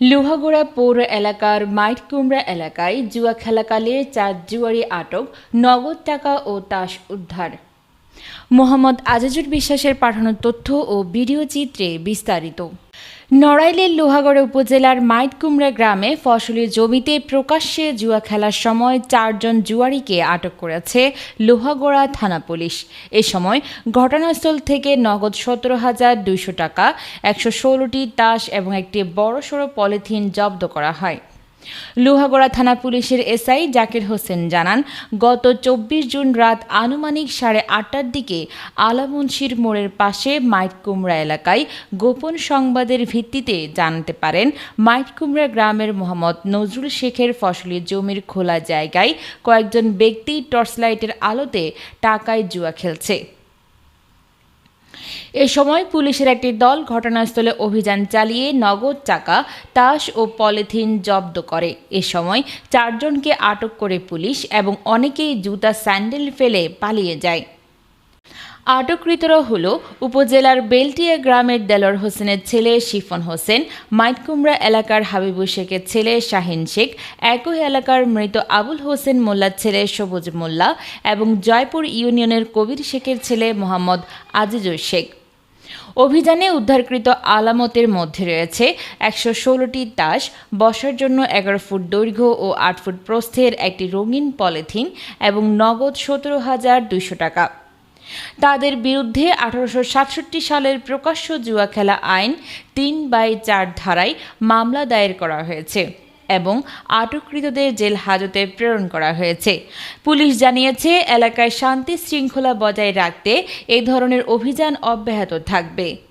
লোহাগড়া পৌর এলাকার মাইটকুমড়া এলাকায় জুয়া খেলাকালে চার জুয়ারি আটক, নগদ টাকা ও তাস উদ্ধার। মোহাম্মদ আজাজুর বিশ্বাসের পাঠানো তথ্য ও ভিডিও চিত্রে বিস্তারিত। নড়াইলের লোহাগড়া উপজেলার মাইটকুমড়া গ্রামে ফসলের জমিতে প্রকাশ্যে জুয়া খেলার সময় চারজন জুয়ারিকে আটক করেছে লোহাগড়া থানা পুলিশ। এ সময় ঘটনাস্থল থেকে নগদ সতেরো হাজার দুইশো টাকা, একশো ষোলোটি তাস এবং একটি বড়সড় পলিথিন জব্দ করা হয়। লোহাগড়া থানা পুলিশের এসআই জাকির হোসেন জানান, গত চব্বিশ জুন রাত আনুমানিক সাড়ে আটটার দিকে আলামুন্সির মোড়ের পাশে মাইটকুমড়া এলাকায় গোপন সংবাদের ভিত্তিতে জানতে পারেন মাইটকুমড়া গ্রামের মোহাম্মদ নজরুল শেখের ফসলি জমির খোলা জায়গায় কয়েকজন ব্যক্তি টর্চলাইটের আলোতে টাকায় জুয়া খেলছে। এ সময় পুলিশের একটি দল ঘটনাস্থলে অভিযান চালিয়ে নগদ টাকা, তাস ও পলিথিন জব্দ করে। এ সময় চারজনকে আটক করে পুলিশ এবং অনেকেই জুতা স্যান্ডেল ফেলে পালিয়ে যায়। আটককৃতরা হল উপজেলার বেলটিয়া গ্রামের দেলর হোসেনের ছেলে শিফন হোসেন মাইটকুমড়া এলাকার হাবিবু শেখের ছেলে শাহিন শেখ, একই এলাকার মৃত আবুল হোসেন মোল্লার ছেলে সবুজ মোল্লা এবং জয়পুর ইউনিয়নের কবির শেখের ছেলে মোহাম্মদ আজিজুর শেখ। অভিযানে উদ্ধারকৃত আলামতের মধ্যে রয়েছে একশো ষোলোটি তাস, বসার জন্য এগারো ফুট দৈর্ঘ্য ও আট ফুট প্রস্থের একটি রঙিন পলিথিন এবং নগদ সতেরো হাজার দুইশো টাকা। তাদের বিরুদ্ধে আঠারোশো সাতষট্টি সালের প্রকাশ্য জুয়া খেলা আইন তিন বাই চার ধারায় মামলা দায়ের করা হয়েছে। এবং আটককৃতদের জেল হাজতে প্রেরণ করা হয়েছে। পুলিশ জানিয়েছে, এলাকায় শান্তি শৃঙ্খলা বজায় রাখতে এই ধরনের অভিযান অব্যাহত থাকবে।